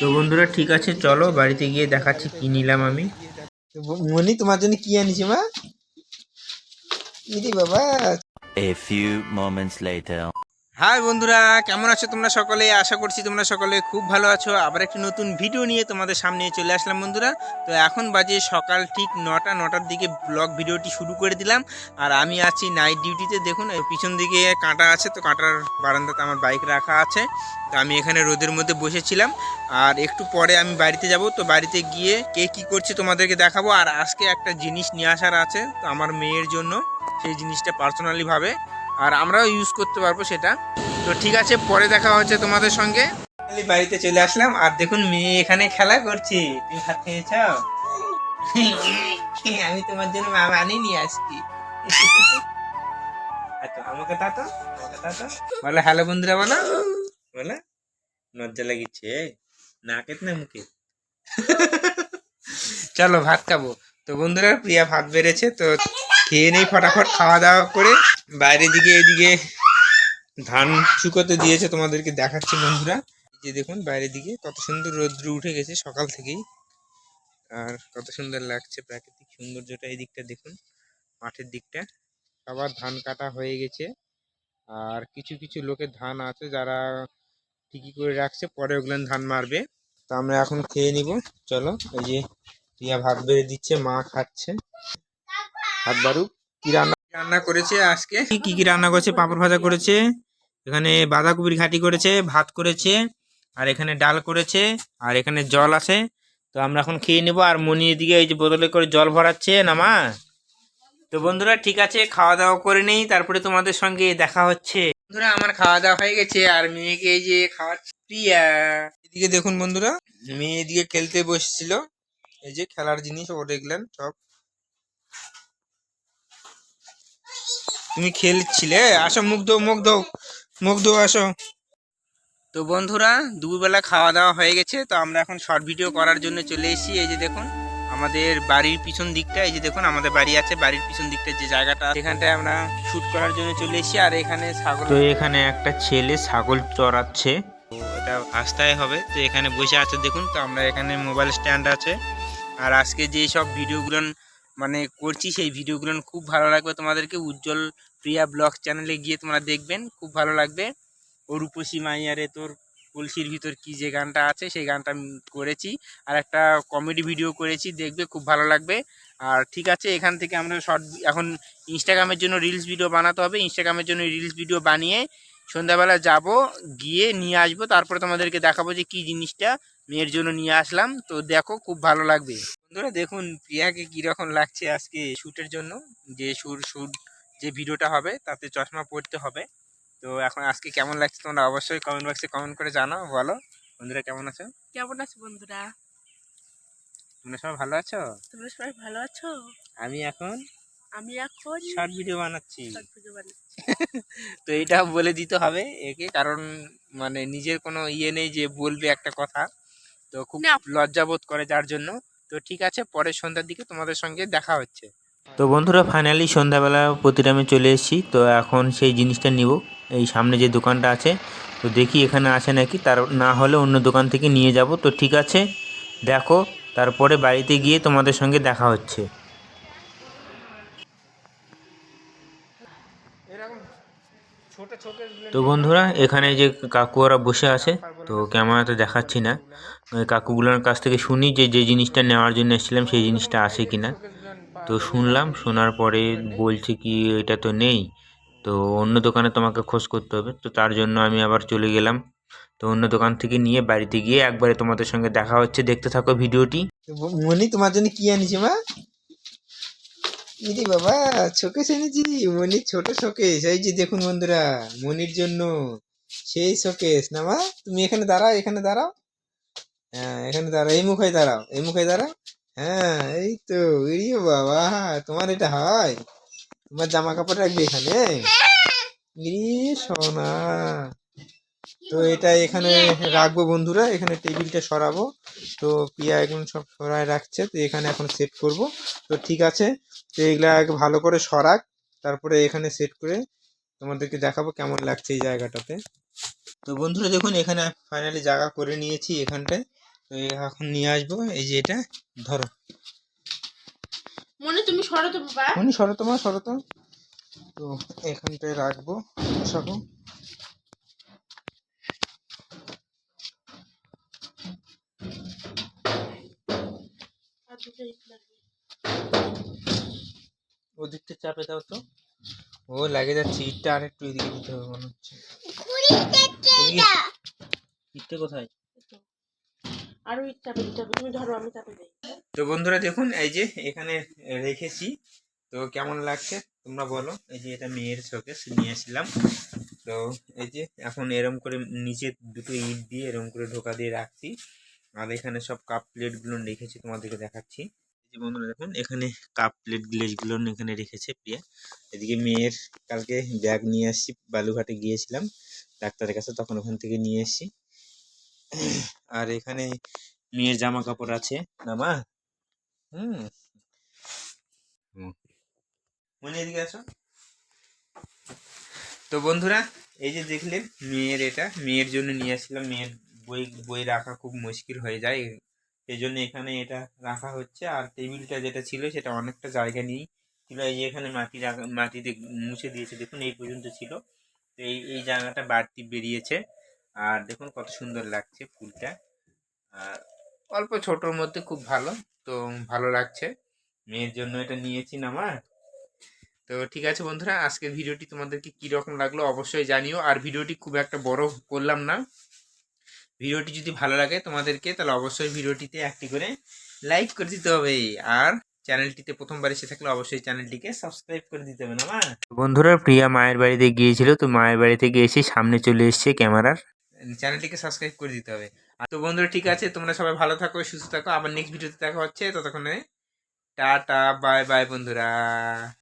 তো বন্ধুরা ঠিক আছে চলো বাড়িতে গিয়ে দেখাচ্ছি কি নিলাম আমি। মনি তোমার জন্য কি আনিছি মা? ইদি বাবা। A few moments later. Hi বন্ধুরা, কেমন আছো তোমরা সকলে? আশা করছি তোমরা সকলে খুব ভালো আছো। আবার একটি নতুন ভিডিও নিয়ে তোমাদের সামনে চলে আসলাম বন্ধুরা। তো এখন বাজে সকাল ঠিক নটা, নটার দিকে ব্লগ ভিডিওটি শুরু করে দিলাম। আর আমি আছি নাইট ডিউটিতে দেখুন পিছন দিকে কাঁটা আছে, তো কাঁটার বারান্দাতে আমার বাইক রাখা আছে। তো আমি এখানে রোদের মধ্যে বসেছিলাম। আর একটু পরে আমি বাড়িতে যাব, তো বাড়িতে গিয়ে কে কি করছে তোমাদেরকে দেখাবো। আর আজকে একটা জিনিস নিয়ে আসার আছে, তো আমার মেয়ের জন্য। সেই জিনিসটা পার্সোনালি ভাবে। আর আমরাও ইউজ করতে পারব সেটা। তো ঠিক আছে পরে দেখা হচ্ছে তোমাদের সঙ্গে। বাড়িতে চলে আসলাম আর দেখুন মেয়ে এখানে খেলা করছে। তুমি ভাত খেয়েছ? আমি তোমার জন্য মামা আনি নিয়ে আসছি আচ্ছা, আমাকে তাতো আমাকে বলো হ্যালো বন্ধুরা বলো। বলো লজ্জা লাগিচ্ছে নাকে না মুখে। চলো ভাত খাব। তো বন্ধুরা প্রিয়া ভাত বেড়েছে তো খেয়ে নেই ফটাফট খাওয়া দাওয়া করে বাইরে দিকে এদিকে ধান শুকোতে দিয়েছে তোমাদেরকে দেখাচ্ছি বন্ধুরা। যে দেখুন বাইরের দিকে কত সুন্দর রৌদ্র উঠে গেছে সকাল থেকেই। আর কত সুন্দর লাগছে প্রাকৃতিক সৌন্দর্যটা এই দিকটা দেখুন, মাঠের দিকটা। আবার ধান কাটা হয়ে গেছে। আর কিছু কিছু লোকের ধান আছে যারা ঠিকই করে রাখছে, পরে ওগুলো ধান মারবে। তা আমরা এখন খেয়ে নিব। চলো, এই যে রিয়া ভাত বেড়ে দিচ্ছে, মা খাচ্ছে। ভাত বারুক কি রান্না রান্না করেছে আজকে? কি কি রান্না করেছে? পাঁপড় ভাজা করেছে এখানে বাঁধাকপির ঘাটি করেছে ভাত করেছে আর এখানে ডাল করেছে আর এখানে জল আছে। তো আমরা এখন খেয়ে নেব আর মনি এদিকে এই যে বোতলে করে জল ভরাচ্ছে না মা তো বন্ধুরা ঠিক আছে খাওয়া দাওয়া করে নেই তারপরে তোমাদের সঙ্গে দেখা হচ্ছে। বন্ধুরা আমার খাওয়া দাওয়া হয়ে গেছে আর মেয়েকে এই যে খাওয়াচ্ছে প্রিয়া। এদিকে দেখুন বন্ধুরা। মেয়ে এদিকে খেলতে বসছিল। এই যে খেলার জিনিস ও দেখলেন সব তুমি খেলছিলে আসো মুখ দো মুখ দো মুখ দো আসো। তো বন্ধুরা দুপুরবেলা খাওয়া দাওয়া হয়ে গেছে তো আমরা এখন শর্ট ভিডিও করার জন্য চলে এসেছি। এই যে দেখুন আমাদের বাড়ির পিছন দিকটা এই যে দেখুন আমাদের বাড়ি আছে বাড়ির পিছন দিকটা যে জায়গাটা সেখানটায় আমরা শুট করার জন্য চলে এসেছি। আর এখানে ছাগল তো এখানে একটা ছেলে ছাগল চড়াচ্ছে। তো এটা রাস্তায় হবে তো এখানে বসে আছে দেখুন তো আমরা এখানে মোবাইল স্ট্যান্ড আছে। আর আজকে যে সব ভিডিওগুলো মানে করছি সেই ভিডিওগুলো। খুব ভালো লাগবে তোমাদেরকে। উজ্জ্বল প্রিয়া ব্লগ চ্যানেলে গিয়ে তোমরা দেখবেন। খুব ভালো লাগবে। ও মাইয়ারে তোর কলসির ভিতর কি যে গানটা আছে, সেই গানটা করেছি। আর একটা কমেডি ভিডিও করেছি, দেখবে খুব ভালো লাগবে। আর ঠিক আছে, এখান থেকে আমরা শর্ট এখন ইনস্টাগ্রামের জন্য রিলস ভিডিও বানাতে হবে। ইনস্টাগ্রামের জন্য রিলস ভিডিও বানিয়ে সন্ধ্যাবেলা যাব, গিয়ে নিয়ে আসব। তারপরে তোমাদেরকে দেখাবো যে কি জিনিসটা মেয়ের জন্য নিয়ে আসলাম। তো দেখো খুব ভালো লাগবে। বন্ধুরা দেখুন প্রিয়াকে কীরকম লাগছে আজকে শ্যুটের জন্য। যে সুর শ্যুট যে ভিডিওটা হবে তাতে চশমা পরতে হবে। তো এখন আজকে কেমন লাগছে তোমরা অবশ্যই কমেন্ট বক্সে কমেন্ট করে জানাও বলো। বন্ধুরা কেমন আছো? কেমন আছো বন্ধুরা? তোমরা সবাই ভালো আছো? তোমরা সবাই ভালো আছো? আমি এখন আমি এখন শর্ট ভিডিও বানাচ্ছি। তো এটা বলে দিতে হবে একে কারণ মানে নিজের কোনো ইয়ে নেই যে বলবে একটা কথা। তো খুব লজ্জা লজ্জাবোধ করে যার জন্য। তো ঠিক আছে পরের সন্ধ্যার দিকে তোমাদের সঙ্গে দেখা হচ্ছে। তো বন্ধুরা ফাইনালি সন্ধ্যাবেলা প্রতিরামে চলে এসেছি। তো এখন সেই জিনিসটা নিব। এই সামনে যে দোকানটা আছে তো দেখি এখানে আছে নাকি। তার না হলে অন্য দোকান থেকে নিয়ে যাব। তো ঠিক আছে দেখো তারপরে বাড়িতে গিয়ে তোমাদের সঙ্গে দেখা হচ্ছে। তো বন্ধুরা, এখানে যে কাকুরা বসে আছে, তো ক্যামেরাতে দেখাচ্ছি না। কাকুগুলোর কাছ থেকে শুনি যে যে জিনিসটা নেওয়ার জন্য এসেছিলাম, সেই জিনিসটা আছে কি না তো শুনলাম, শোনার পরে বলছে কি, এটা তো নেই। তো অন্য দোকানে তোমাকে খোঁজ করতে হবে। তো তার জন্য আমি আবার চলে গেলাম। তো অন্য দোকান থেকে নিয়ে বাড়িতে গিয়ে একবারে তোমাদের সঙ্গে দেখা হচ্ছে। দেখতে থাকো ভিডিওটি। মনি, তোমার জন্য কি আনিছি মা? ইদি বাবা শোকেস এনেছি মনির ছোট শোকেস এই যে দেখুন বন্ধুরা, মনির জন্য সেই শোকেস না মা তুমি এখানে দাঁড়াও এখানে দাঁড়াও। হ্যাঁ এখানে দাঁড়াও, এই মুখে দাঁড়াও, এই মুখে দাঁড়াও। হ্যাঁ এই তো ইয়ে বাবা, তোমার এটা হয়? তোমার জামা কাপড় রাখবে এখানে? ই সোনা। তো এটা এখানে রাখব বন্ধুরা এখানে টেবিলটা সরাবো। তো পিয়া এখন সব সরায় রাখছে তো এখানে এখন সেট করব। তো ঠিক আছে তো এগুলা আগে ভালো করে সরাক তারপরে এখানে সেট করে তোমাদেরকে দেখাবো কেমন লাগছে এই জায়গাটাতে। তো বন্ধুরা দেখুন এখানে ফাইনালি জায়গা করে নিয়েছি এখানটায়। তো এখন নিয়ে আসব এই যে এটা ধরো। মনে তুমি সরো তো বাবা। মনি সরতো মা সরতো তো এখানটায় রাখব বসাবো আর দুটো ইট লাগবে ওদিকটা চাপে দাও তো। ও লাগে যাচ্ছে ইটটা আর একটু এদিকে দিতে হবে মনে হচ্ছে। ইটটা কোথায়। আরও ইট চাপে দিতে হবে। তুমি ধরো আমি চাপে দিই। তো বন্ধুরা দেখুন এই যে এখানে রেখেছি। তো কেমন লাগছে তোমরা বলো। এই যে এটা মেয়ের শোকেস নিয়ে এসেছিলাম তো এই যে এখন এরম করে নিচে দুটো ইট দিয়ে এরম করে ঢোকা দিয়ে রাখছি। আর এখানে সব কাপ প্লেটগুলো রেখেছি তোমাদেরকে দেখাচ্ছি। যে বন্ধুরা দেখুন, এখানে কাপ প্লেট গ্লেজগুলো এখানে রেখেছে প্রিয়া। এদিকে মেয়ের কালকে ব্যাগ নিয়ে আসছি বালুঘাটে গিয়েছিলাম। ডাক্তারের কাছে তখন ওখান থেকে নিয়ে এসছি। আর এখানে মেয়ের জামা কাপড় আছে না মা হুম। হুম। মনে এদিকে আসো। তো বন্ধুরা, এই যে দেখলেন মেয়ের এটা, মেয়ের জন্য নিয়ে আসছিলাম মেয়ের বই বই রাখা খুব মুশকিল হয়ে যায়। এই জন্য এখানে এটা রাখা হচ্ছে। আর টেবিলটা যেটা ছিল সেটা অনেকটা জায়গা নিয়েই ছিল। এই যে এখানে মাটি রাখা, মাটিতে মুছে দিয়েছে, দেখুন এই পর্যন্ত ছিল। তো এই এই জায়গাটা বাড়তি বেরিয়েছে। আর দেখুন কত সুন্দর লাগছে ফুলটা। আর অল্প ছোটোর মধ্যে খুব ভালো, তো ভালো লাগছে। মেয়ের জন্য এটা নিয়েছি না তো ঠিক আছে বন্ধুরা, আজকের ভিডিওটি তোমাদেরকে কী রকম লাগল অবশ্যই জানিও। আর ভিডিওটি খুব একটা বড় করলাম না। ভিডিওটি যদি ভালো লাগে তোমাদেরকে তাহলে অবশ্যই ভিডিওটিতে একটি করে লাইক করে দিতে হবে। আর চ্যানেলটিতে প্রথমবার এসে থাকলে অবশ্যই চ্যানেলটিকে সাবস্ক্রাইব করে দিতে হবে না মা? বন্ধুরা প্রিয়া মায়ের বাড়িতে গিয়েছিল তো মায়ের বাড়ি থেকে এসে সামনে চলে এসছে ক্যামেরার। চ্যানেলটিকে সাবস্ক্রাইব করে দিতে হবে। আর তো বন্ধুরা ঠিক আছে তোমরা সবাই ভালো থাকো সুস্থ থাকো। আবার নেক্সট ভিডিওতে দেখা হচ্ছে। ততক্ষণে টাটা বাই বাই বন্ধুরা।